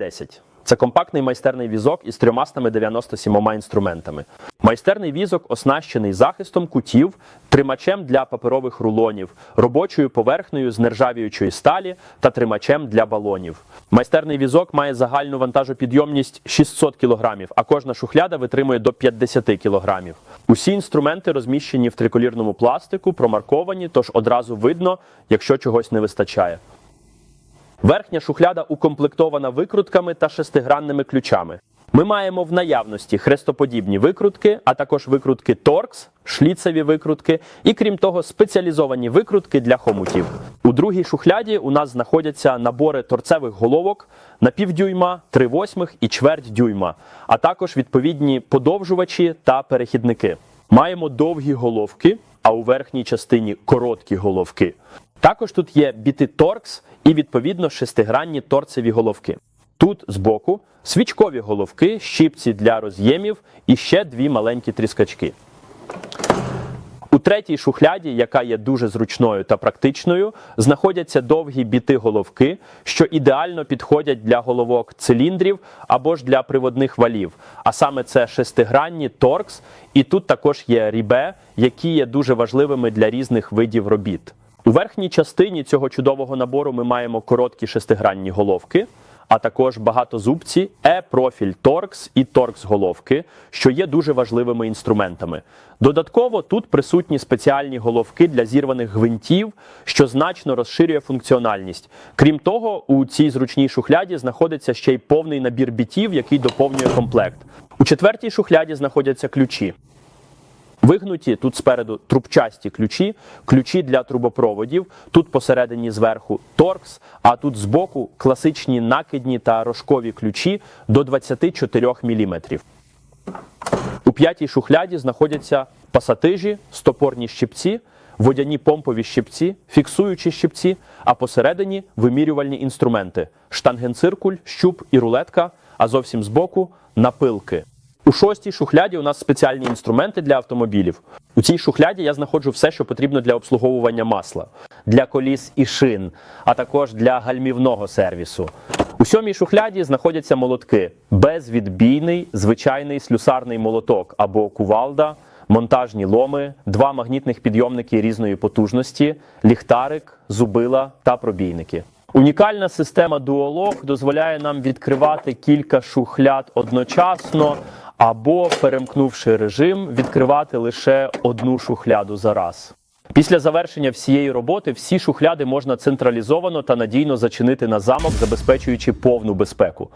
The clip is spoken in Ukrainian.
Т10. Це компактний майстерний візок із 397 інструментами. Майстерний візок оснащений захистом кутів, тримачем для паперових рулонів, робочою поверхнею з нержавіючої сталі та тримачем для балонів. Майстерний візок має загальну вантажопідйомність 600 кг, а кожна шухляда витримує до 50 кг. Усі інструменти розміщені в триколірному пластику, промарковані, тож одразу видно, якщо чогось не вистачає. Верхня шухляда укомплектована викрутками та шестигранними ключами. Ми маємо в наявності хрестоподібні викрутки, а також викрутки торкс, шліцеві викрутки і, крім того, спеціалізовані викрутки для хомутів. У другій шухляді у нас знаходяться набори торцевих головок на півдюйма, три восьмих і чверть дюйма, а також відповідні подовжувачі та перехідники. Маємо довгі головки, а у верхній частині короткі головки. Також тут є біти торкс і відповідно шестигранні торцеві головки. Тут збоку свічкові головки, щіпці для роз'ємів і ще дві маленькі тріскачки. У третій шухляді, яка є дуже зручною та практичною, знаходяться довгі біти головки, що ідеально підходять для головок циліндрів або ж для приводних валів. А саме це шестигранні торкс, і тут також є рібе, які є дуже важливими для різних видів робіт. У верхній частині цього чудового набору ми маємо короткі шестигранні головки, а також багатозубці, E-профіль торкс і торкс головки, що є дуже важливими інструментами. Додатково тут присутні спеціальні головки для зірваних гвинтів, що значно розширює функціональність. Крім того, у цій зручній шухляді знаходиться ще й повний набір бітів, який доповнює комплект. У четвертій шухляді знаходяться ключі. Вигнуті тут спереду трубчасті ключі, ключі для трубопроводів. Тут посередині зверху торкс, а тут збоку класичні накидні та рожкові ключі до 24 мм. У п'ятій шухляді знаходяться пасатижі, стопорні щипці, водяні помпові щипці, фіксуючі щипці, а посередині вимірювальні інструменти: штангенциркуль, щуп і рулетка, а зовсім збоку напилки. У шостій шухляді у нас спеціальні інструменти для автомобілів. У цій шухляді я знаходжу все, що потрібно для обслуговування масла, для коліс і шин, а також для гальмівного сервісу. У сьомій шухляді знаходяться молотки: безвідбійний, звичайний слюсарний молоток або кувалда, монтажні ломи, два магнітних підйомники різної потужності, ліхтарик, зубила та пробійники. Унікальна система Duolog дозволяє нам відкривати кілька шухляд одночасно, або, перемкнувши режим, відкривати лише одну шухляду за раз. Після завершення всієї роботи всі шухляди можна централізовано та надійно зачинити на замок, забезпечуючи повну безпеку.